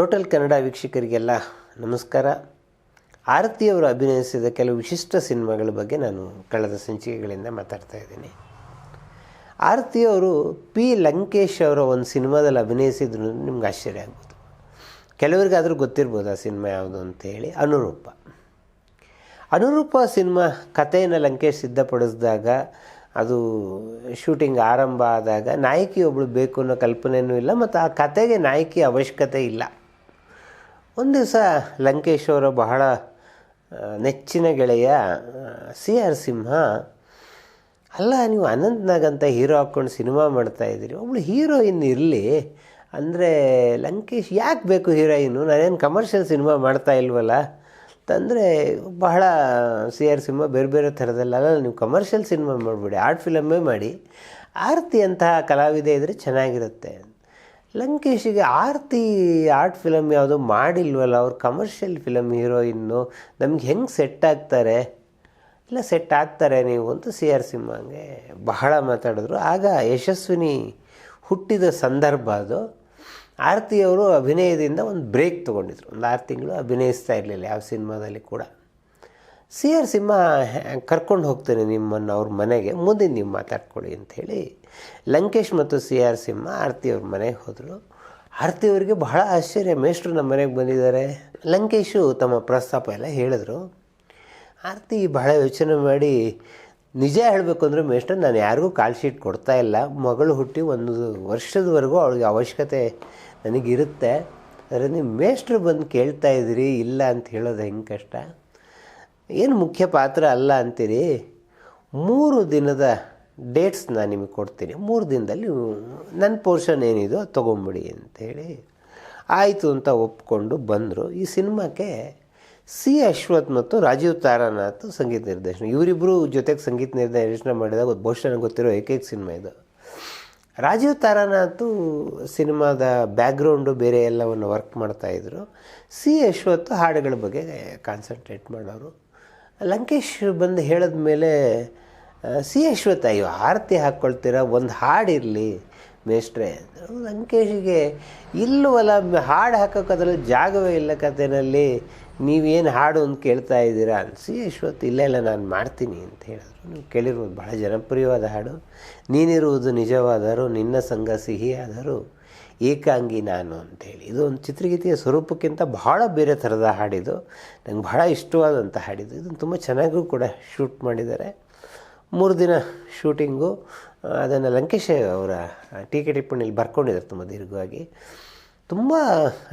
Total Kannada ವೀಕ್ಷಕರಿಗೆಲ್ಲ ನಮಸ್ಕಾರ. ಆರತಿಯವರು ಅಭಿನಯಿಸಿದ ಕೆಲವು ವಿಶಿಷ್ಟ ಸಿನಿಮಾಗಳ ಬಗ್ಗೆ ನಾನು ಕಳೆದ ಸಂಚಿಕೆಗಳಿಂದ ಮಾತಾಡ್ತಾ ಇದ್ದೀನಿ. ಆರತಿಯವರು ಪಿ ಲಂಕೇಶ್ ಅವರ ಒಂದು ಸಿನಿಮಾದಲ್ಲಿ ಅಭಿನಯಿಸಿದ್ರು ನಿಮ್ಗೆ ಆಶ್ಚರ್ಯ ಆಗ್ಬೋದು. ಕೆಲವರಿಗಾದರೂ ಗೊತ್ತಿರ್ಬೋದು ಆ ಸಿನಿಮಾ ಯಾವುದು ಅಂತೇಳಿ ಅನುರೂಪ. ಅನುರೂಪ ಸಿನಿಮಾ ಕಥೆಯನ್ನು ಲಂಕೇಶ್ ಸಿದ್ಧಪಡಿಸಿದಾಗ ಅದು ಶೂಟಿಂಗ್ ಆರಂಭ ಆದಾಗ ನಾಯಕಿ ಒಬ್ಬಳು ಬೇಕು ಅನ್ನೋ ಕಲ್ಪನೆಯೂ ಇಲ್ಲ, ಮತ್ತು ಆ ಕತೆಗೆ ನಾಯಕಿ ಅವಶ್ಯಕತೆ ಇಲ್ಲ. ಒಂದು ದಿವಸ ಲಂಕೇಶ್ ಅವರ ಬಹಳ ನೆಚ್ಚಿನ ಗೆಳೆಯ ಸಿ ಆರ್ ಸಿಂಹ, ಅಲ್ಲ, ನೀವು ಅನಂತ್ನಾಗ್ ಅಂತ ಹೀರೋ ಹಾಕ್ಕೊಂಡು ಸಿನಿಮಾ ಮಾಡ್ತಾ ಇದ್ದೀರಿ, ಒಬ್ಳು ಹೀರೋಯಿನ್ ಇರಲಿ, ಅಂದರೆ ಲಂಕೇಶ್ ಯಾಕೆ ಬೇಕು ಹೀರೋಯಿನು ನಾನೇನು ಕಮರ್ಷಿಯಲ್ ಸಿನಿಮಾ ಮಾಡ್ತಾ ಇಲ್ವಲ್ಲ? ಅಂತಂದರೆ ಬಹಳ ಸಿ ಆರ್ ಸಿಂಹ ಬೇರೆ ಬೇರೆ ಥರದಲ್ಲ ನೀವು ಕಮರ್ಷಿಯಲ್ ಸಿನಿಮಾ ಮಾಡಿಬಿಡಿ, ಆರ್ಟ್ ಫಿಲಮ್ಮೇ ಮಾಡಿ, ಆರತಿ ಅಂತಹ ಕಲಾವಿದೆ ಇದ್ದರೆ ಚೆನ್ನಾಗಿರುತ್ತೆ ಲಂಕೇಶಿಗೆ ಆರತಿ ಆರ್ಟ್ ಫಿಲಮ್ ಯಾವುದು ಮಾಡಿಲ್ವಲ್ಲ, ಅವ್ರು ಕಮರ್ಷಿಯಲ್ ಫಿಲಮ್ ಹೀರೋಯಿನ್ನು, ನಮ್ಗೆ ಹೆಂಗೆ ಸೆಟ್ ಆಗ್ತಾರೆ? ಇಲ್ಲ ಸೆಟ್ ಆಗ್ತಾರೆ ನೀವು ಅಂತ ಸಿ ಆರ್ ಸಿಂಹಂಗೆ ಬಹಳ ಮಾತಾಡಿದ್ರು. ಆಗ ಯಶಸ್ವಿನಿ ಹುಟ್ಟಿದ ಸಂದರ್ಭ ಅದು. ಆರತಿಯವರು ಅಭಿನಯದಿಂದ ಒಂದು ಬ್ರೇಕ್ ತೊಗೊಂಡಿದ್ರು. ಒಂದು ಆರು ತಿಂಗಳು ಅಭಿನಯಿಸ್ತಾ ಇರಲಿಲ್ಲ ಯಾವ ಸಿನಿಮಾದಲ್ಲಿ ಕೂಡ. ಸಿ ಆರ್ ಸಿಂಹ ಕರ್ಕೊಂಡು ಹೋಗ್ತೇನೆ ನಿಮ್ಮನ್ನು ಅವ್ರ ಮನೆಗೆ ಮುಂದೆ ನೀವು ಮಾತಾಡ್ಕೊಳ್ಳಿ ಅಂಥೇಳಿ ಲಂಕೇಶ್ ಮತ್ತು ಸಿ ಆರ್ ಸಿಂಹ ಆರತಿ ಅವ್ರ ಮನೆಗೆ ಹೋದರು. ಆರತಿ ಅವರಿಗೆ ಬಹಳ ಆಶ್ಚರ್ಯ, ಮೇಷ್ಟ್ರು ನಮ್ಮ ಮನೆಗೆ ಬಂದಿದ್ದಾರೆ. ಲಂಕೇಶು ತಮ್ಮ ಪ್ರಸ್ತಾಪ ಎಲ್ಲ ಹೇಳಿದ್ರು. ಆರತಿ ಬಹಳ ಯೋಚನೆ ಮಾಡಿ, ನಿಜ ಹೇಳಬೇಕು ಅಂದರೆ ಮೇಷ್ಟ್ರು, ನಾನು ಯಾರಿಗೂ ಕಾಲ್ ಶೀಟ್ ಕೊಡ್ತಾ ಇಲ್ಲ. ಮಗಳು ಹುಟ್ಟಿ ಒಂದು ವರ್ಷದವರೆಗೂ ಅವಳಿಗೆ ಅವಶ್ಯಕತೆ ನನಗಿರುತ್ತೆ. ನೀವು ಮೇಷ್ಟ್ರು ಬಂದು ಕೇಳ್ತಾ ಇದ್ದೀರಿ, ಇಲ್ಲ ಅಂತ ಹೇಳೋದು ಹೆಂಗೆ ಕಷ್ಟ? ಏನು ಮುಖ್ಯ ಪಾತ್ರ ಅಲ್ಲ ಅಂತೀರಿ? ಮೂರು ದಿನದ ಡೇಟ್ಸ್ ನಾನು ನಿಮಗೆ ಕೊಡ್ತೀನಿ. ಮೂರು ದಿನದಲ್ಲಿ ನನ್ನ ಪೋರ್ಷನ್ ಏನಿದೋ ತೊಗೊಂಬಿಡಿ ಅಂಥೇಳಿ ಆಯಿತು ಅಂತ ಒಪ್ಕೊಂಡು ಬಂದರು. ಈ ಸಿನಿಮಾಕ್ಕೆ ಸಿ ಅಶ್ವಥ್ ಮತ್ತು ರಾಜೀವ್ ತಾರಾನಾಥ್ ಸಂಗೀತ ನಿರ್ದೇಶನ. ಇವರಿಬ್ಬರು ಜೊತೆಗೆ ಸಂಗೀತ ನಿರ್ದೇಶನ ಮಾಡಿದಾಗ ಬಹುಶಃ ನನಗೆ ಗೊತ್ತಿರೋ ಏಕೈಕ ಸಿನಿಮಾ ಇದು. ರಾಜೀವ್ ತಾರಾನಾಥು ಸಿನಿಮಾದ ಬ್ಯಾಕ್ಗ್ರೌಂಡು ಬೇರೆ ಎಲ್ಲವನ್ನು ವರ್ಕ್ ಮಾಡ್ತಾಯಿದ್ರು ಸಿ ಅಶ್ವಥ್ ಹಾಡುಗಳ ಬಗ್ಗೆ ಕಾನ್ಸಂಟ್ರೇಟ್ ಮಾಡೋರು. ಲಂಕೇಶ್ ಬಂದು ಹೇಳಿದ ಮೇಲೆ ಸಿ ಅಶ್ವಥ ಅಯ್ಯೋ, ಆರತಿ ಹಾಕ್ಕೊಳ್ತೀರ? ಒಂದು ಹಾಡಿರಲಿ ಮೇಷ್ಟ್ರೆ. ಲಂಕೇಶಿಗೆ, ಇಲ್ಲವಲ್ಲ ಹಾಡು ಹಾಕೋಕೆ ಅದರಲ್ಲಿ ಜಾಗವೇ ಇಲ್ಲ ಕಥೆನಲ್ಲಿ ನೀವೇನು ಹಾಡು ಅಂತ ಕೇಳ್ತಾ ಇದ್ದೀರಾ? ಸಿ ಅಶ್ವಥ್ ಇಲ್ಲ ಇಲ್ಲ, ನಾನು ಮಾಡ್ತೀನಿ ಅಂತ ಹೇಳಿದ್ರು. ನೀವು ಕೇಳಿರ್ಬೋದು, ಬಹಳ ಜನಪ್ರಿಯವಾದ ಹಾಡು. ನೀನಿರುವುದು ನಿಜವಾದರೂ, ನಿನ್ನ ಸಂಘ ಸಿಹಿಯಾದರೂ ಏಕಾಂಗಿ ನಾನು ಅಂತೇಳಿ. ಇದು ಒಂದು ಚಿತ್ರಗೀತೆಯ ಸ್ವರೂಪಕ್ಕಿಂತ ಬಹಳ ಬೇರೆ ಥರದ ಹಾಡಿದು, ನಂಗೆ ಬಹಳ ಇಷ್ಟವಾದಂಥ ಹಾಡಿದು. ಇದನ್ನು ತುಂಬ ಚೆನ್ನಾಗೂ ಕೂಡ ಶೂಟ್ ಮಾಡಿದ್ದಾರೆ. ಮೂರು ದಿನ ಶೂಟಿಂಗು, ಅದನ್ನು ಲಂಕೇಶ್ ಅವರ ಟೀಕೆ ಟಿಪ್ಪಣಿಯಲ್ಲಿ ಬರ್ಕೊಂಡಿದ್ದಾರೆ ತುಂಬ ದೀರ್ಘವಾಗಿ. ತುಂಬ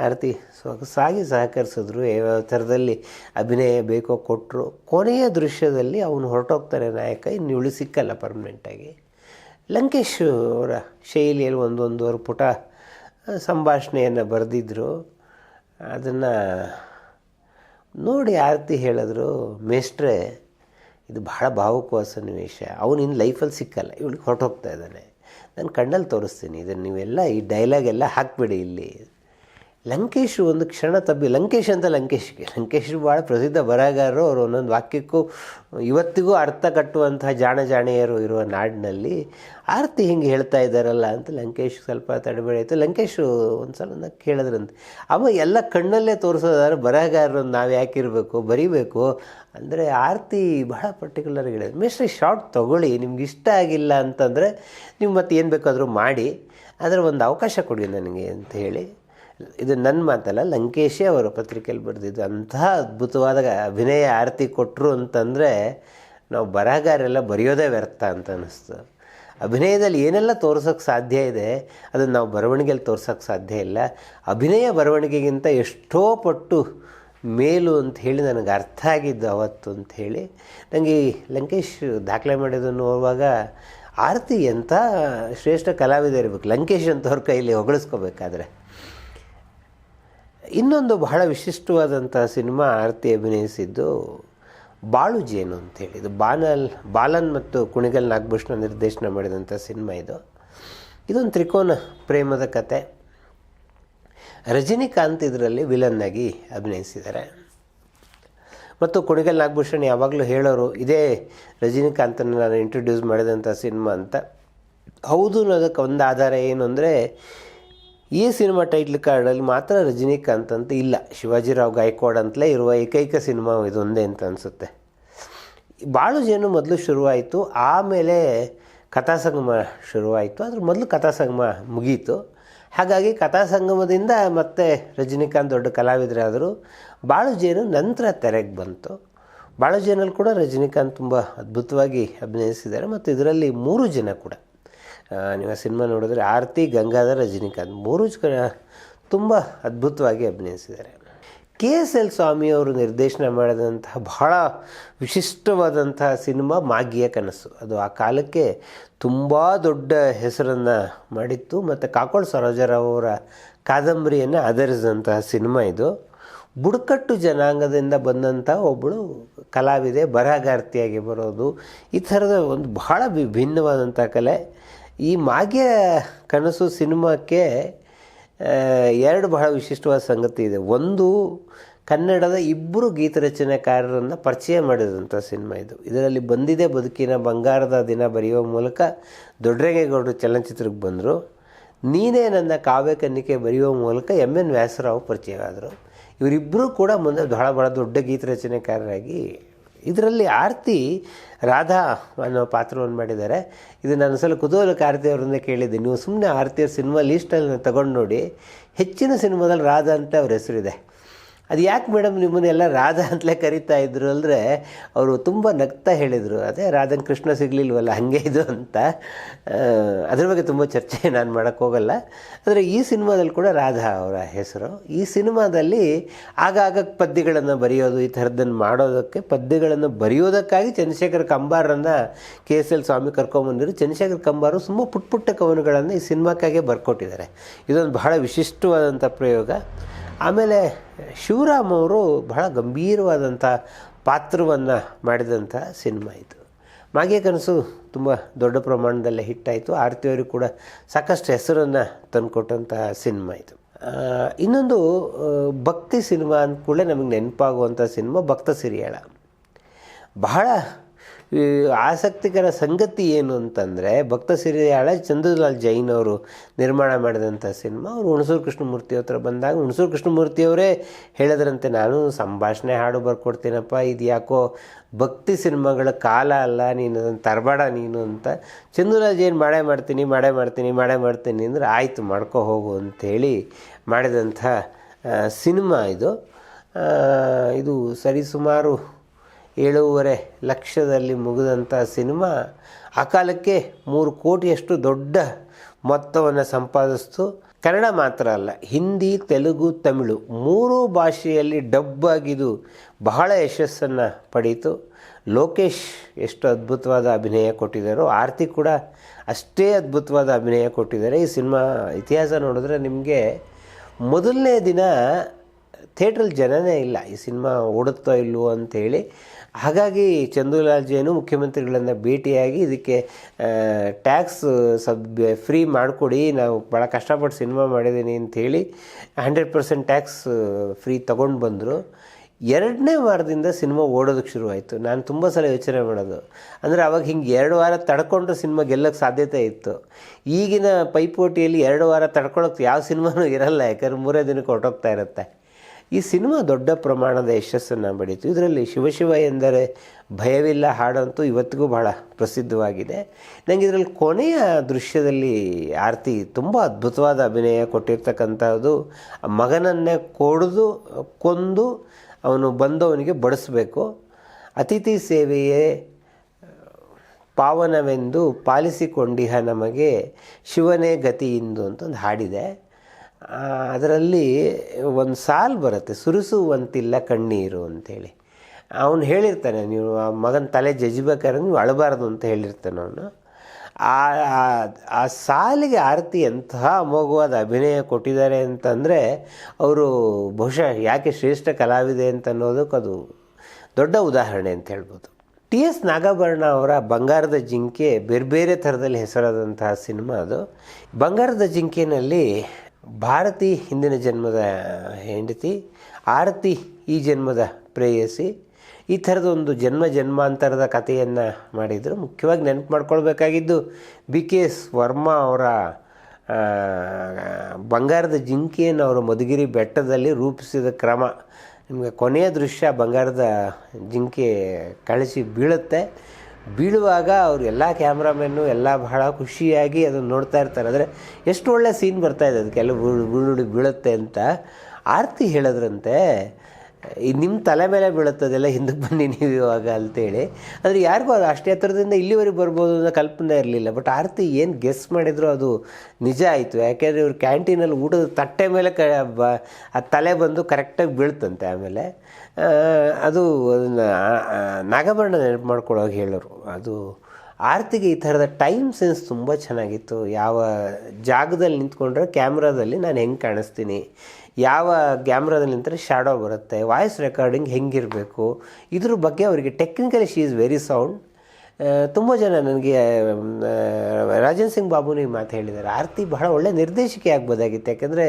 ಆರತಿ ಸೊಗಸಾಗಿ ಸಹಕರಿಸಿದ್ರು, ಯಾವ ಥರದಲ್ಲಿ ಅಭಿನಯ ಬೇಕೋ ಕೊಟ್ಟರು. ಕೊನೆಯ ದೃಶ್ಯದಲ್ಲಿ ಅವನು ಹೊರಟೋಗ್ತಾರೆ ನಾಯಕ, ಇನ್ನು ಇವಳು ಸಿಕ್ಕಲ್ಲ ಪರ್ಮನೆಂಟಾಗಿ ಲಂಕೇಶ್ ಅವರ ಶೈಲಿಯಲ್ಲಿ ಒಂದೊಂದುವರೆ ಪುಟ ಸಂಭಾಷಣೆಯನ್ನು ಬರೆದಿದ್ದರು ಅದನ್ನು ನೋಡಿ ಆರತಿ ಹೇಳಿದ್ರು ಮೇಸ್ಟ್ರೆ ಇದು ಬಹಳ ಭಾವುಕವಾದ ಸನ್ನಿವೇಶ. ಅವನು ಇನ್ನು ಲೈಫಲ್ಲಿ ಸಿಕ್ಕಲ್ಲ, ಇವಳಿಗೆ ಹೊರಟೋಗ್ತಾ ಇದ್ದಾನೆ. ನಾನು ಕಣ್ಣಲ್ಲಿ ತೋರಿಸ್ತೀನಿ, ಇದನ್ನು ನೀವೆಲ್ಲ ಈ ಡೈಲಾಗ್ ಎಲ್ಲ ಹಾಕ್ಬಿಡಿ ಇಲ್ಲಿ. ಲಂಕೇಶ್ ಒಂದು ಕ್ಷಣ ತಬ್ಬಿ, ಲಂಕೇಶ್ ಅಂತ ಲಂಕೇಶ್ಗೆ. ಲಂಕೇಶ್ ಭಾಳ ಪ್ರಸಿದ್ಧ ಬರಹಗಾರರು. ಅವರು ಒಂದೊಂದು ವಾಕ್ಯಕ್ಕೂ ಇವತ್ತಿಗೂ ಅರ್ಥ ಕಟ್ಟುವಂತಹ ಜಾಣ ಜಾಣೆಯರು ಇರುವ ನಾಡಿನಲ್ಲಿ ಆರತಿ ಹಿಂಗೆ ಹೇಳ್ತಾ ಇದ್ದಾರಲ್ಲ ಅಂತ ಲಂಕೇಶ್ ಸ್ವಲ್ಪ ತಡಬೇಡಿ ಆಯಿತು. ಲಂಕೇಶು ಒಂದು ಸಲ ಕೇಳಿದ್ರಂತೆ. ಅವ ಎಲ್ಲ ಕಣ್ಣಲ್ಲೇ ತೋರಿಸೋದಾದ್ರೆ ಬರಹಗಾರರು ನಾವು ಯಾಕಿರಬೇಕು, ಬರೀಬೇಕು? ಅಂದರೆ ಆರತಿ ಬಹಳ ಪರ್ಟಿಕ್ಯುಲರ್ ಹೇಳಿದ್ರು ಮೇಸ್ಟ್ರಿ ಶಾರ್ಟ್ ತೊಗೊಳ್ಳಿ, ನಿಮ್ಗೆ ಇಷ್ಟ ಆಗಿಲ್ಲ ಅಂತಂದರೆ ನೀವು ಮತ್ತೆ ಏನು ಬೇಕಾದರೂ ಮಾಡಿ, ಆದರೆ ಒಂದು ಅವಕಾಶ ಕೊಡಿ ನನಗೆ ಅಂತ ಹೇಳಿ ಇದು ನನ್ನ ಮಾತಲ್ಲ, ಲಂಕೇಶಿ ಅವರು ಪತ್ರಿಕೆಯಲ್ಲಿ ಬರೆದಿದ್ದು ಅಂತಹ ಅದ್ಭುತವಾದ ಅಭಿನಯ ಆರತಿ ಕೊಟ್ಟರು ಅಂತಂದರೆ ನಾವು ಬರಹಗಾರೆಲ್ಲ ಬರೆಯೋದೇ ವ್ಯರ್ಥ ಅಂತ ಅನ್ನಿಸ್ತು. ಅಭಿನಯದಲ್ಲಿ ಏನೆಲ್ಲ ತೋರ್ಸೋಕ್ಕೆ ಸಾಧ್ಯ ಇದೆ, ಅದನ್ನು ನಾವು ಬರವಣಿಗೆಯಲ್ಲಿ ತೋರ್ಸೋಕ್ಕೆ ಸಾಧ್ಯ ಇಲ್ಲ. ಅಭಿನಯ ಬರವಣಿಗೆಗಿಂತ ಎಷ್ಟೋ ಪಟ್ಟು ಮೇಲು ಅಂತ ಹೇಳಿ ನನಗೆ ಅರ್ಥ ಆಗಿದ್ದು ಅವತ್ತು ಅಂತ ಹೇಳಿ ನನಗೆ ಈ ಲಂಕೇಶ್ ದಾಖಲೆ ಮಾಡಿದ್ದನ್ನು ನೋಡುವಾಗ ಆರತಿ ಎಂಥ ಶ್ರೇಷ್ಠ ಕಲಾವಿದ ಇರಬೇಕು, ಲಂಕೇಶ್ ಅಂತವ್ರ ಕೈಲಿ ಹೊಗಳಿಸ್ಕೋಬೇಕಾದ್ರೆ. ಇನ್ನೊಂದು ಬಹಳ ವಿಶಿಷ್ಟವಾದಂಥ ಸಿನಿಮಾ ಆರತಿ ಅಭಿನಯಿಸಿದ್ದು ಬಾಳು ಜೇನು ಅಂತೇಳಿ ಇದು ಬಾನಲ್, ಬಾಲನ್ ಮತ್ತು ಕುಣಿಗಲ್ ನಾಗಭೂಷಣ ನಿರ್ದೇಶನ ಮಾಡಿದಂಥ ಸಿನಿಮಾ ಇದು. ಇದೊಂದು ತ್ರಿಕೋನ ಪ್ರೇಮದ ಕತೆ. ರಜನಿಕಾಂತ್ ಇದರಲ್ಲಿ ವಿಲನ್ ಅಭಿನಯಿಸಿದ್ದಾರೆ. ಮತ್ತು ಕುಣಿಗಲ್ ನಾಗಭೂಷಣ್ ಯಾವಾಗಲೂ ಹೇಳೋರು, ಇದೇ ರಜನಿಕಾಂತನ್ನು ನಾನು ಇಂಟ್ರೊಡ್ಯೂಸ್ ಮಾಡಿದಂಥ ಸಿನಿಮಾ ಅಂತ. ಹೌದು ಅನ್ನೋದಕ್ಕೆ ಒಂದು ಆಧಾರ ಏನು ಅಂದರೆ ಈ ಸಿನಿಮಾ ಟೈಟ್ಲ್ ಕಾರ್ಡಲ್ಲಿ ಮಾತ್ರ ರಜನಿಕಾಂತ್ ಅಂತ ಇಲ್ಲ. ಶಿವಾಜಿರಾವ್ ಗಾಯಕ್ವಾಡ್ ಅಂತಲೇ ಇರುವ ಏಕೈಕ ಸಿನಿಮಾ ಇದೊಂದೇ ಅಂತ ಅನಿಸುತ್ತೆ. ಬಾಳು ಜೇನು ಮೊದಲು ಶುರುವಾಯಿತು, ಆಮೇಲೆ ಕಥಾಸಂಗಮ ಶುರುವಾಯಿತು ಅದ್ರ ಮೊದಲು ಕಥಾಸಂಗಮ ಮುಗೀತು. ಹಾಗಾಗಿ ಕಥಾಸಂಗಮದಿಂದ ಮತ್ತೆ ರಜನಿಕಾಂತ್ ದೊಡ್ಡ ಕಲಾವಿದರಾದರು. ಬಾಳು ಜೇನು ನಂತರ ತೆರೆಗೆ ಬಂತು. ಬಾಳು ಜೇನಲ್ಲಿ ಕೂಡ ರಜನಿಕಾಂತ್ ತುಂಬ ಅದ್ಭುತವಾಗಿ ಅಭಿನಯಿಸಿದ್ದಾರೆ, ಮತ್ತು ಇದರಲ್ಲಿ ಮೂರು ಜನ ಕೂಡ. ನೀವು ಆ ಸಿನಿಮಾ ನೋಡಿದ್ರೆ ಆರತಿ, ಗಂಗಾಧರ್, ರಜನಿಕಾಂತ್ ಮೂರು ತುಂಬ ಅದ್ಭುತವಾಗಿ ಅಭಿನಯಿಸಿದ್ದಾರೆ. ಕೆ ಎಸ್ ಎಲ್ ಸ್ವಾಮಿಯವರು ನಿರ್ದೇಶನ ಮಾಡಿದಂತಹ ಬಹಳ ವಿಶಿಷ್ಟವಾದಂತಹ ಸಿನಿಮಾ ಮಾಗಿಯ ಕನಸು. ಅದು ಆ ಕಾಲಕ್ಕೆ ತುಂಬ ದೊಡ್ಡ ಹೆಸರನ್ನು ಮಾಡಿತ್ತು ಮತ್ತು ಕಾಕೋಳ್ ಸರೋಜರಾವ್ ಅವರ ಕಾದಂಬರಿಯನ್ನು ಆಧರಿಸಿದಂತಹ ಸಿನಿಮಾ ಇದು. ಬುಡಕಟ್ಟು ಜನಾಂಗದಿಂದ ಬಂದಂಥ ಒಬ್ಬಳು ಕಲಾವಿದೆ, ಬರಹಗಾರ್ತಿಯಾಗಿ ಬರೋದು, ಈ ಥರದ ಒಂದು ಬಹಳ ವಿಭಿನ್ನವಾದಂಥ ಕಲೆ. ಈ ಮಾಗ್ಯ ಕನಸು ಸಿನಿಮಾಕ್ಕೆ ಎರಡು ಬಹಳ ವಿಶಿಷ್ಟವಾದ ಸಂಗತಿ ಇದೆ. ಒಂದು, ಕನ್ನಡದ ಇಬ್ಬರು ಗೀತರಚನೆಕಾರರನ್ನು ಪರಿಚಯ ಮಾಡಿದಂಥ ಸಿನಿಮಾ ಇದು. ಇದರಲ್ಲಿ ಬಂದಿದೆ ಬದುಕಿನ ಬಂಗಾರದ ದಿನ ಬರೆಯುವ ಮೂಲಕ ದೊಡ್ಡರೇಗೌಡರು ಚಲನಚಿತ್ರಕ್ಕೆ ಬಂದರು. ನೀನೇ ನನ್ನ ಕಾವ್ಯ ಕನ್ನಿಕೆ ಬರೆಯುವ ಮೂಲಕ ಎಂ ಎನ್. ವ್ಯಾಸರಾವ್ ಪರಿಚಯ ಆದರು ಇವರಿಬ್ಬರೂ ಕೂಡ ಮುಂದೆ ಬಹಳ ಬಹಳ ದೊಡ್ಡ ಗೀತರಚನೆಕಾರರಾಗಿ ಇದರಲ್ಲಿ ಆರತಿ ರಾಧಾ ಅನ್ನೋ ಪಾತ್ರವನ್ನು ಮಾಡಿದ್ದಾರೆ. ಇದು ನಾನು ಸಲ ಆರತಿ ಅವರನ್ನೇ ಕೇಳಿದ್ದೆ ನೀವು ಸುಮ್ಮನೆ ಆರತಿಯವ್ರ ಸಿನಿಮಾ ಲೀಸ್ಟಲ್ಲಿ ತಗೊಂಡು ನೋಡಿ, ಹೆಚ್ಚಿನ ಸಿನಿಮಾದಲ್ಲಿ ರಾಧಾ ಅಂತ ಅವ್ರ ಹೆಸರಿದೆ. ಅದು ಯಾಕೆ ಮೇಡಮ್ ನಿಮ್ಮನ್ನೆಲ್ಲ ರಾಧಾ ಅಂತಲೇ ಕರಿತಾ ಇದ್ರು ಅಂದರೆ ಅವರು ತುಂಬ ನಗ್ತಾ ಹೇಳಿದರು. ಅದೇ ರಾಧನ್ ಕೃಷ್ಣ ಸಿಗಲಿಲ್ವಲ್ಲ, ಹಾಗೆ ಇದು ಅಂತ. ಅದ್ರ ಬಗ್ಗೆ ತುಂಬ ಚರ್ಚೆ ನಾನು ಮಾಡೋಕ್ಕೋಗಲ್ಲ ಆದರೆ ಈ ಸಿನಿಮಾದಲ್ಲಿ ಕೂಡ ರಾಧಾ ಅವರ ಹೆಸರು. ಈ ಸಿನಿಮಾದಲ್ಲಿ ಆಗಾಗ ಪದ್ಯಗಳನ್ನು ಬರೆಯೋದು, ಈ ಥರದ್ದನ್ನು ಮಾಡೋದಕ್ಕೆ ಪದ್ಯಗಳನ್ನು ಬರೆಯೋದಕ್ಕಾಗಿ ಚಂದ್ರಶೇಖರ್ ಕಂಬಾರನ್ನು ಕೆ ಎಸ್ ಎಲ್ ಸ್ವಾಮಿ ಕರ್ಕೊಂಬಂದಿರು. ಚಂದ್ರಶೇಖರ್ ಕಂಬಾರು ತುಂಬ ಪುಟ್ಟ ಪುಟ್ಟ ಕವನಗಳನ್ನು ಈ ಸಿನಿಮಾಕ್ಕಾಗೆ ಬರ್ಕೊಟ್ಟಿದ್ದಾರೆ. ಇದೊಂದು ಬಹಳ ವಿಶಿಷ್ಟವಾದಂಥ ಪ್ರಯೋಗ. ಆಮೇಲೆ ಶಿವರಾಮ್ ಅವರು ಬಹಳ ಗಂಭೀರವಾದಂಥ ಪಾತ್ರವನ್ನು ಮಾಡಿದಂಥ ಸಿನಿಮಾ ಇದು. ಮಾಗೆ ಕನಸು ತುಂಬ ದೊಡ್ಡ ಪ್ರಮಾಣದಲ್ಲಿ ಹಿಟ್ಟಾಯಿತು. ಆರತಿಯವರು ಕೂಡ ಸಾಕಷ್ಟು ಹೆಸರನ್ನು ತಂದುಕೊಟ್ಟಂತಹ ಸಿನಿಮಾ ಇದು. ಇನ್ನೊಂದು ಭಕ್ತಿ ಸಿನಿಮಾ ಅಂದ ಕೂಡಲೇ ನಮಗೆ ನೆನಪಾಗುವಂಥ ಸಿನಿಮಾ ಭಕ್ತ ಸಿರಿಯಾಳ. ಬಹಳ ಆಸಕ್ತಿಕರ ಸಂಗತಿ ಏನು ಅಂತಂದರೆ ಭಕ್ತ ಸಿರಿಯಾಳ ಚಂದ್ರಲಾಲ್ ಜೈನ್ ಅವರು ನಿರ್ಮಾಣ ಮಾಡಿದಂಥ ಸಿನಿಮಾ. ಅವರು ಹುಣಸೂರು ಕೃಷ್ಣಮೂರ್ತಿ ಹತ್ರ ಬಂದಾಗ ಹುಣಸೂರು ಕೃಷ್ಣಮೂರ್ತಿಯವರೇ ಹೇಳಿದ್ರಂತೆ, ನಾನು ಸಂಭಾಷಣೆ ಹಾಡು ಬರ್ಕೊಡ್ತೀನಪ್ಪ ಇದು ಯಾಕೋ ಭಕ್ತಿ ಸಿನಿಮಾಗಳ ಕಾಲ ಅಲ್ಲ, ನೀನು ಅದನ್ನು ತರಬೇಡ ನೀನು ಅಂತ. ಚಂದ್ರಲಾಲ್ ಜೈನ್ ಮಾಡೇ ಮಾಡ್ತೀನಿ ಮಾಡೇ ಮಾಡ್ತೀನಿ ಮಾಡೇ ಮಾಡ್ತೀನಿ ಅಂದರೆ ಆಯಿತು, ಮಾಡ್ಕೊ ಹೋಗು ಅಂಥೇಳಿ ಮಾಡಿದಂಥ ಸಿನಿಮಾ ಇದು. ಇದು ಸರಿಸುಮಾರು ಏಳೂವರೆ ಲಕ್ಷದಲ್ಲಿ ಮುಗಿದಂಥ ಸಿನಿಮಾ ಆ ಕಾಲಕ್ಕೆ ಮೂರು ಕೋಟಿಯಷ್ಟು ದೊಡ್ಡ ಮೊತ್ತವನ್ನು ಸಂಪಾದಿಸ್ತು. ಕನ್ನಡ ಮಾತ್ರ ಅಲ್ಲ, ಹಿಂದಿ, ತೆಲುಗು, ತಮಿಳು ಮೂರು ಭಾಷೆಯಲ್ಲಿ ಡಬ್ ಆಗಿದು ಬಹಳ ಯಶಸ್ಸನ್ನು ಪಡೀತು. ಲೋಕೇಶ್ ಎಷ್ಟು ಅದ್ಭುತವಾದ ಅಭಿನಯ ಕೊಟ್ಟಿದ್ದಾರೋ, ಆರತಿ ಕೂಡ ಅಷ್ಟೇ ಅದ್ಭುತವಾದ ಅಭಿನಯ ಕೊಟ್ಟಿದ್ದಾರೆ. ಈ ಸಿನಿಮಾ ಇತಿಹಾಸ ನೋಡಿದ್ರೆ ನಿಮಗೆ ಮೊದಲನೇ ದಿನ ಥಿಯೇಟ್ರಲ್ಲಿ ಜನನೇ ಇಲ್ಲ, ಈ ಸಿನಿಮಾ ಓಡುತ್ತೋ ಇಲ್ವೋ ಅಂಥೇಳಿ ಹಾಗಾಗಿ ಚಂದ್ರಲಾಲ್ ಜೈನು ಮುಖ್ಯಮಂತ್ರಿಗಳನ್ನು ಭೇಟಿಯಾಗಿ ಇದಕ್ಕೆ ಟ್ಯಾಕ್ಸ್ ಸಬ್ ಫ್ರೀ ಮಾಡಿಕೊಡಿ, ನಾವು ಭಾಳ ಕಷ್ಟಪಟ್ಟು ಸಿನಿಮಾ ಮಾಡಿದ್ದೀನಿ ಅಂಥೇಳಿ ಹಂಡ್ರೆಡ್ ಪರ್ಸೆಂಟ್ ಟ್ಯಾಕ್ಸ್ ಫ್ರೀ ತೊಗೊಂಡು ಬಂದರು. ಎರಡನೇ ವಾರದಿಂದ ಸಿನಿಮಾ ಓಡೋದಕ್ಕೆ ಶುರುವಾಯಿತು. ನಾನು ತುಂಬ ಸಲ ಯೋಚನೆ ಮಾಡೋದು. ಅಂದರೆ ಅವಾಗ ಹಿಂಗೆ ಎರಡು ವಾರ ತಡ್ಕೊಂಡ್ರೆ ಸಿನಿಮಾ ಗೆಲ್ಲೋಕ್ಕೆ ಸಾಧ್ಯತೆ ಇತ್ತು. ಈಗಿನ ಪೈಪೋಟಿಯಲ್ಲಿ ಎರಡು ವಾರ ತಡ್ಕೊಳಕ್ಕೆ ಯಾವ ಸಿನಿಮಾನೂ ಇರಲ್ಲ, ಯಾಕಂದ್ರೆ ಮೂರೇ ದಿನಕ್ಕೆ ಹೊರಟೋಗ್ತಾ ಇರುತ್ತೆ. ಈ ಸಿನಿಮಾ ದೊಡ್ಡ ಪ್ರಮಾಣದ ಯಶಸ್ಸನ್ನು ಪಡೀತು. ಇದರಲ್ಲಿ ಶಿವಶಿವ ಎಂದರೆ ಭಯವಿಲ್ಲ, ಹಾಡಂತೂ ಇವತ್ತಿಗೂ ಬಹಳ ಪ್ರಸಿದ್ಧವಾಗಿದೆ. ನನಗೆ ಇದರಲ್ಲಿ ಕೊನೆಯ ದೃಶ್ಯದಲ್ಲಿ ಆರತಿ ತುಂಬ ಅದ್ಭುತವಾದ ಅಭಿನಯ ಕೊಟ್ಟಿರ್ತಕ್ಕಂಥದ್ದು. ಮಗನನ್ನೇ ಕೊಡೆದು, ಕೊಂದು ಅವನು ಬಂದವನಿಗೆ ಬಡಿಸಬೇಕು. ಅತಿಥಿ ಸೇವೆಯೇ ಪಾವನವೆಂದು ಪಾಲಿಸಿಕೊಂಡಿಹ ನಮಗೆ ಶಿವನೇ ಗತಿ ಅಂತ ಒಂದು ಹಾಡಿದೆ. ಅದರಲ್ಲಿ ಒಂದು ಸಾಲು ಬರುತ್ತೆ, ಸುರಿಸುವಂತಿಲ್ಲ ಕಣ್ಣೀರು ಅಂತೇಳಿ. ಅವನು ಹೇಳಿರ್ತಾನೆ, ನೀವು ಆ ಮಗನ ತಲೆ ಜಜ್ಬೇಕಾದ್ರೆ ನೀವು ಅಳಬಾರ್ದು ಅಂತ ಹೇಳಿರ್ತಾನೆ ಅವನು. ಆ, ಆ- ಆ ಸಾಲಿಗೆ ಆರತಿ ಎಂತಹ ಅಮೋಘವಾದ ಅಭಿನಯ ಕೊಟ್ಟಿದ್ದಾರೆ ಅಂತಂದರೆ, ಅವರು ಬಹುಶಃ ಯಾಕೆ ಶ್ರೇಷ್ಠ ಕಲಾವಿದೆ ಅಂತ ಅನ್ನೋದಕ್ಕೆ ಅದು ದೊಡ್ಡ ಉದಾಹರಣೆ ಅಂತ ಹೇಳ್ಬೋದು. ಟಿ ಎಸ್ ನಾಗಾಭರಣ ಅವರ ಬಂಗಾರದ ಜಿಂಕೆ ಬೇರೆ ಬೇರೆ ಥರದಲ್ಲಿ ಹೆಸರಾದಂತಹ ಸಿನಿಮಾ ಅದು. ಬಂಗಾರದ ಜಿಂಕೆನಲ್ಲಿ ಭಾರತಿ ಹಿಂದಿನ ಜನ್ಮದ ಹೆಂಡತಿ, ಆರತಿ ಈ ಜನ್ಮದ ಪ್ರೇಯಸಿ. ಈ ಥರದ ಒಂದು ಜನ್ಮ ಜನ್ಮಾಂತರದ ಕಥೆಯನ್ನು ಮಾಡಿದರು. ಮುಖ್ಯವಾಗಿ ನೆನಪು ಮಾಡ್ಕೊಳ್ಬೇಕಾಗಿದ್ದು ಬಿ ಕೆ ಎಸ್ ವರ್ಮಾ ಅವರ ಬಂಗಾರದ ಜಿಂಕೆಯನ್ನು ಅವರು ಮಧುಗಿರಿ ಬೆಟ್ಟದಲ್ಲಿ ರೂಪಿಸಿದ ಕ್ರಮ. ನಿಮಗೆ ಕೊನೆಯ ದೃಶ್ಯ ಬಂಗಾರದ ಜಿಂಕೆ ಕಳಿಸಿ ಬೀಳುತ್ತೆ. ಬೀಳುವಾಗ ಅವರು ಎಲ್ಲ ಕ್ಯಾಮ್ರಾಮೆನ್ನು ಎಲ್ಲ ಬಹಳ ಖುಷಿಯಾಗಿ ಅದನ್ನು ನೋಡ್ತಾ ಇರ್ತಾರೆ. ಅಂದರೆ ಎಷ್ಟು ಒಳ್ಳೆ ಸೀನ್ ಬರ್ತಾ ಇದೆ. ಎಲ್ಲ ಬೀಳುಡಿ ಬೀಳುತ್ತೆ ಅಂತ ಆರತಿ ಹೇಳೋದ್ರಂತೆ ನಿಮ್ಮ ತಲೆ ಮೇಲೆ ಬೀಳುತ್ತದೆಲ್ಲ ಹಿಂದಕ್ಕೆ ಬನ್ನಿ ನೀವು ಇವಾಗ ಅಂತೇಳಿ. ಅಂದರೆ ಯಾರಿಗೂ ಅದು ಅಷ್ಟೇ ಹತ್ರದಿಂದ ಇಲ್ಲಿವರೆಗೆ ಬರ್ಬೋದು ಅನ್ನೋ ಕಲ್ಪನೆ ಇರಲಿಲ್ಲ. ಬಟ್ ಆರತಿ ಏನು ಗೆಸ್ ಮಾಡಿದ್ರು ಅದು ನಿಜ ಆಯಿತು. ಯಾಕೆಂದರೆ ಇವ್ರು ಕ್ಯಾಂಟೀನಲ್ಲಿ ಊಟದ ತಟ್ಟೆ ಮೇಲೆ ಕ, ಬ, ಆ ತಲೆ ಬಂದು ಕರೆಕ್ಟಾಗಿ ಬೀಳ್ತಂತೆ ಆಮೇಲೆ. ಅದು ಅದನ್ನು ನಾಗಭರಣ ನೆನಪು ಮಾಡ್ಕೊಳ್ಳೋಕೆ ಹೇಳೋರು. ಅದು ಆರತಿಗೆ ಈ ಥರದ ಟೈಮ್ ಸೆನ್ಸ್ ತುಂಬ ಚೆನ್ನಾಗಿತ್ತು. ಯಾವ ಜಾಗದಲ್ಲಿ ನಿಂತ್ಕೊಂಡ್ರೆ ಕ್ಯಾಮ್ರಾದಲ್ಲಿ ನಾನು ಹೆಂಗೆ ಕಾಣಿಸ್ತೀನಿ? ಯಾವ ಕ್ಯಾಮ್ರಾದಲ್ಲಿ ನಿಂತರೆ ಶ್ಯಾಡೋ ಬರುತ್ತೆ ವಾಯ್ಸ್ ರೆಕಾರ್ಡಿಂಗ್ ಹೆಂಗಿರಬೇಕು, ಇದ್ರ ಬಗ್ಗೆ ಅವರಿಗೆ technically she is very sound ತುಂಬ ಜನ ನನಗೆ ರಾಜನ್ ಸಿಂಗ್ ಬಾಬುನು ಮಾತು ಹೇಳಿದ್ದಾರೆ ಆರತಿ ಬಹಳ ಒಳ್ಳೆ ನಿರ್ದೇಶಕಿ ಆಗ್ಬೋದಾಗಿತ್ತು, ಯಾಕೆಂದರೆ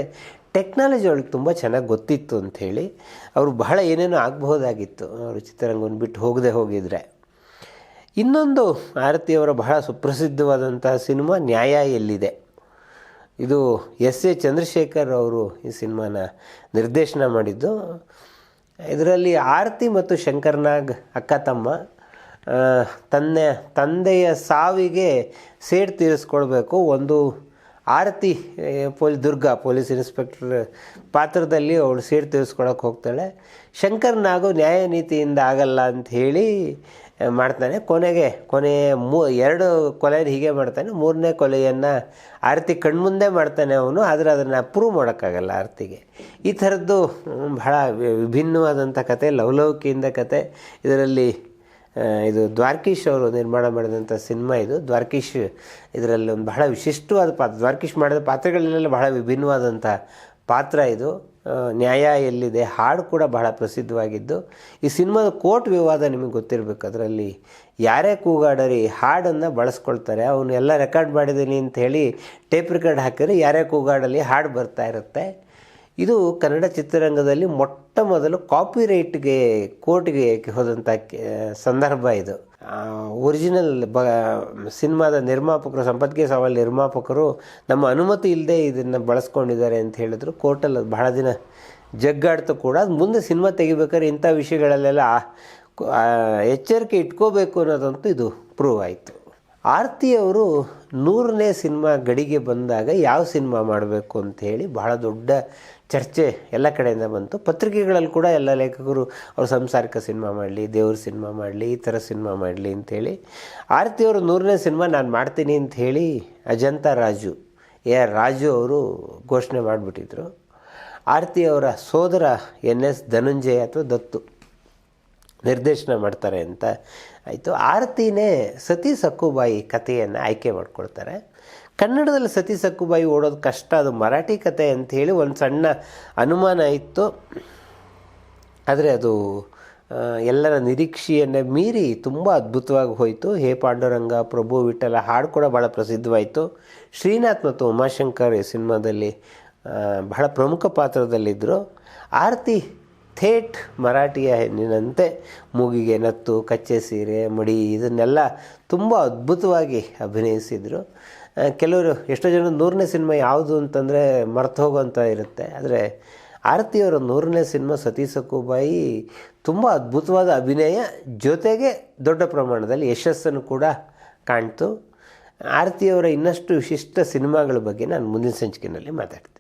ಟೆಕ್ನಾಲಜಿ ಅವಳಿಗೆ ತುಂಬ ಚೆನ್ನಾಗಿ ಗೊತ್ತಿತ್ತು ಅಂಥೇಳಿ ಅವರು ಬಹಳ ಏನೇನೋ ಆಗಬಹುದಾಗಿತ್ತು, ಅವರು ಚಿತ್ರರಂಗವನ್ನು ಬಿಟ್ಟು ಹೋಗದೆ ಹೋಗಿದ್ರೆ. ಇನ್ನೊಂದು ಆರತಿಯವರ ಬಹಳ ಸುಪ್ರಸಿದ್ಧವಾದಂತಹ ಸಿನಿಮಾ ನ್ಯಾಯ ಎಲ್ಲಿದೆ? ಇದು ಎಸ್ ಎ ಚಂದ್ರಶೇಖರ್ ಅವರು ಈ ಸಿನಿಮಾನ ನಿರ್ದೇಶನ ಮಾಡಿದ್ದು. ಇದರಲ್ಲಿ ಆರತಿ ಮತ್ತು ಶಂಕರ್ನಾಗ್ ಅಕ್ಕ ತಮ್ಮ ತನ್ನ, ತಂದೆಯ ಸಾವಿಗೆ ಸೇಡ್ ತೀರಿಸ್ಕೊಳ್ಬೇಕು. ಒಂದು Aarathi police Durga police inspector ಪಾತ್ರದಲ್ಲಿ ಅವಳು ಸೇಡ್ ತೀರಿಸ್ಕೊಳಕ್ಕೆ ಹೋಗ್ತಾಳೆ. ಶಂಕರ್ನಾಗು ನ್ಯಾಯ ನೀತಿಯಿಂದ ಆಗಲ್ಲ ಅಂತ ಹೇಳಿ ಮಾಡ್ತಾನೆ. ಕೊನೆಗೆ, ಕೊನೆ ಮೂ, ಎರಡು ಕೊಲೆಯನ್ನು ಹೀಗೆ ಮಾಡ್ತಾನೆ. ಮೂರನೇ ಕೊಲೆಯನ್ನು ಆರತಿ ಕಣ್ಮುಂದೆ ಮಾಡ್ತಾನೆ ಅವನು, ಆದರೆ ಅದನ್ನು ಪ್ರೂವ್ ಮಾಡೋಕ್ಕಾಗಲ್ಲ ಆರತಿಗೆ. ಈ ಥರದ್ದು ಬಹಳ ವಿಭಿನ್ನವಾದಂಥ ಕತೆ, ಲವಲೌಕಿಯಿಂದ ಕತೆ. ಇದರಲ್ಲಿ ಇದು ದ್ವಾರ್ಕೀಶ್ ಅವರು ನಿರ್ಮಾಣ ಮಾಡಿದಂಥ ಸಿನಿಮಾ ಇದು. ದ್ವಾರ್ಕೀಶ್ ಇದರಲ್ಲಿ ಒಂದು ಬಹಳ ವಿಶಿಷ್ಟವಾದ ಪಾತ್ರ, ದ್ವಾರ್ಕೀಶ್ ಮಾಡಿದ ಪಾತ್ರಗಳಲ್ಲೆಲ್ಲ ಬಹಳ ವಿಭಿನ್ನವಾದಂಥ ಪಾತ್ರ ಇದು. ನ್ಯಾಯ ಎಲ್ಲಿದೆ ಹಾಡು ಕೂಡ ಬಹಳ ಪ್ರಸಿದ್ಧವಾಗಿದ್ದು. ಈ ಸಿನಿಮಾದ ಕೋರ್ಟ್ ವಿವಾದ ನಿಮಗೆ ಗೊತ್ತಿರಬೇಕು. ಅದರಲ್ಲಿ ಯಾರೇ ಕೂಗಾಡರಿ ಹಾಡನ್ನು ಬಳಸ್ಕೊಳ್ತಾರೆ. ಅವನು ಎಲ್ಲ ರೆಕಾರ್ಡ್ ಮಾಡಿದ್ದೀನಿ ಅಂತ ಹೇಳಿ ಟೇಪ್ ರೆಕಾರ್ಡ್ ಹಾಕಿದ್ರೆ ಯಾರೇ ಕೂಗಾಡಲಿ ಹಾಡು ಬರ್ತಾ ಇರುತ್ತೆ. ಇದು ಕನ್ನಡ ಚಿತ್ರರಂಗದಲ್ಲಿ ಮೊಟ್ಟ ಮೊದಲು ಕಾಪಿರೈಟ್ಗೆ, ಕೋರ್ಟ್ಗೆ ಹೋದಂಥ ಸಂದರ್ಭ ಇದು. ಒರಿಜಿನಲ್ ಬ, ಸಿನಿಮಾದ ನಿರ್ಮಾಪಕರು, ಸಂಪತ್ಗೆ ಸವಾಲ್ ನಿರ್ಮಾಪಕರು ನಮ್ಮ ಅನುಮತಿ ಇಲ್ಲದೆ ಇದನ್ನು ಬಳಸ್ಕೊಂಡಿದ್ದಾರೆ ಅಂತ ಹೇಳಿದ್ರು. ಕೋರ್ಟಲ್ಲಿ ಅದು ಬಹಳ ದಿನ ಜಗ್ಗಾಡ್ತು ಕೂಡ. ಅದು ಮುಂದೆ ಸಿನಿಮಾ ತೆಗಿಬೇಕಾದ್ರೆ ಇಂಥ ವಿಷಯಗಳಲ್ಲೆಲ್ಲ ಎಚ್ಚರಿಕೆ ಇಟ್ಕೋಬೇಕು ಅನ್ನೋದಂತೂ ಇದು ಪ್ರೂವ್ ಆಯಿತು. ಆರತಿ ಅವರು ನೂರನೇ ಸಿನಿಮಾ ಗಡಿಗೆ ಬಂದಾಗ ಯಾವ ಸಿನಿಮಾ ಮಾಡಬೇಕು ಅಂತ ಹೇಳಿ ಬಹಳ ದೊಡ್ಡ ಚರ್ಚೆ ಎಲ್ಲ ಕಡೆಯಿಂದ ಬಂತು. ಪತ್ರಿಕೆಗಳಲ್ಲಿ ಕೂಡ ಎಲ್ಲ ಲೇಖಕರು ಅವರು ಸಂಸಾರಿಕ ಸಿನಿಮಾ ಮಾಡಲಿ, ದೇವ್ರ ಸಿನಿಮಾ ಮಾಡಲಿ, ಈ ಥರ ಸಿನಿಮಾ ಮಾಡಲಿ ಅಂಥೇಳಿ. ಆರತಿ ಅವರು ನೂರನೇ ಸಿನಿಮಾ ನಾನು ಮಾಡ್ತೀನಿ ಅಂತ ಹೇಳಿ ಅಜಂತ ರಾಜು, ಎ ಆರ್ ರಾಜು ಅವರು ಘೋಷಣೆ ಮಾಡಿಬಿಟ್ಟಿದ್ರು. ಆರತಿ ಅವರ ಸೋದರ ಎನ್ ಎಸ್ ಧನಂಜಯ ಅಥವಾ ದತ್ತು ನಿರ್ದೇಶನ ಮಾಡ್ತಾರೆ ಅಂತ ಆಯಿತು. ಆರತಿನೇ ಸತಿ ಸಕ್ಕುಬಾಯಿ ಕಥೆಯನ್ನು ಆಯ್ಕೆ ಮಾಡ್ಕೊಳ್ತಾರೆ. ಕನ್ನಡದಲ್ಲಿ ಸತಿ ಸಕ್ಕುಬಾಯಿ ಓಡೋದು ಕಷ್ಟ, ಅದು ಮರಾಠಿ ಕತೆ ಅಂಥೇಳಿ ಒಂದು ಸಣ್ಣ ಅನುಮಾನ ಇತ್ತು. ಆದರೆ ಅದು ಎಲ್ಲರ ನಿರೀಕ್ಷೆಯನ್ನು ಮೀರಿ ತುಂಬ ಅದ್ಭುತವಾಗಿ ಹೋಯಿತು. ಹೇ ಪಾಂಡುರಂಗ, ಪ್ರಭು ವಿಠಲ, ಹಾಡು ಕೂಡ ಭಾಳ ಪ್ರಸಿದ್ಧವಾಯಿತು. ಶ್ರೀನಾಥ್ ಮತ್ತು ಉಮಾಶಂಕರ್ ಈ ಸಿನಿಮಾದಲ್ಲಿ ಬಹಳ ಪ್ರಮುಖ ಪಾತ್ರದಲ್ಲಿದ್ದರು ಆರತಿ ಥೇಟ್ ಮರಾಠಿಯ ಹೆಣ್ಣಿನಂತೆ ಮೂಗಿಗೆ ನತ್ತು, ಕಚ್ಚೆ ಸೀರೆ, ಮಡಿ, ಇದನ್ನೆಲ್ಲ ತುಂಬ ಅದ್ಭುತವಾಗಿ ಅಭಿನಯಿಸಿದರು. ಕೆಲವರು ಎಷ್ಟೋ ಜನ ನೂರನೇ ಸಿನಿಮಾ ಯಾವುದು ಅಂತಂದರೆ ಮರ್ತು ಹೋಗೋಂಥ ಇರುತ್ತೆ. ಆದರೆ ಆರತಿಯವರ ನೂರನೇ ಸಿನಿಮಾ ಸತಿ ಕುಬಾಯಿ ತುಂಬ ಅದ್ಭುತವಾದ ಅಭಿನಯ, ಜೊತೆಗೆ ದೊಡ್ಡ ಪ್ರಮಾಣದಲ್ಲಿ ಯಶಸ್ಸನ್ನು ಕೂಡ ಕಾಣ್ತು. ಆರತಿಯವರ ಇನ್ನಷ್ಟು ವಿಶಿಷ್ಟ ಸಿನಿಮಾಗಳ ಬಗ್ಗೆ ನಾನು ಮುಂದಿನ ಸಂಚಿಕೆಯಲ್ಲಿ ಮಾತಾಡ್ತೀನಿ.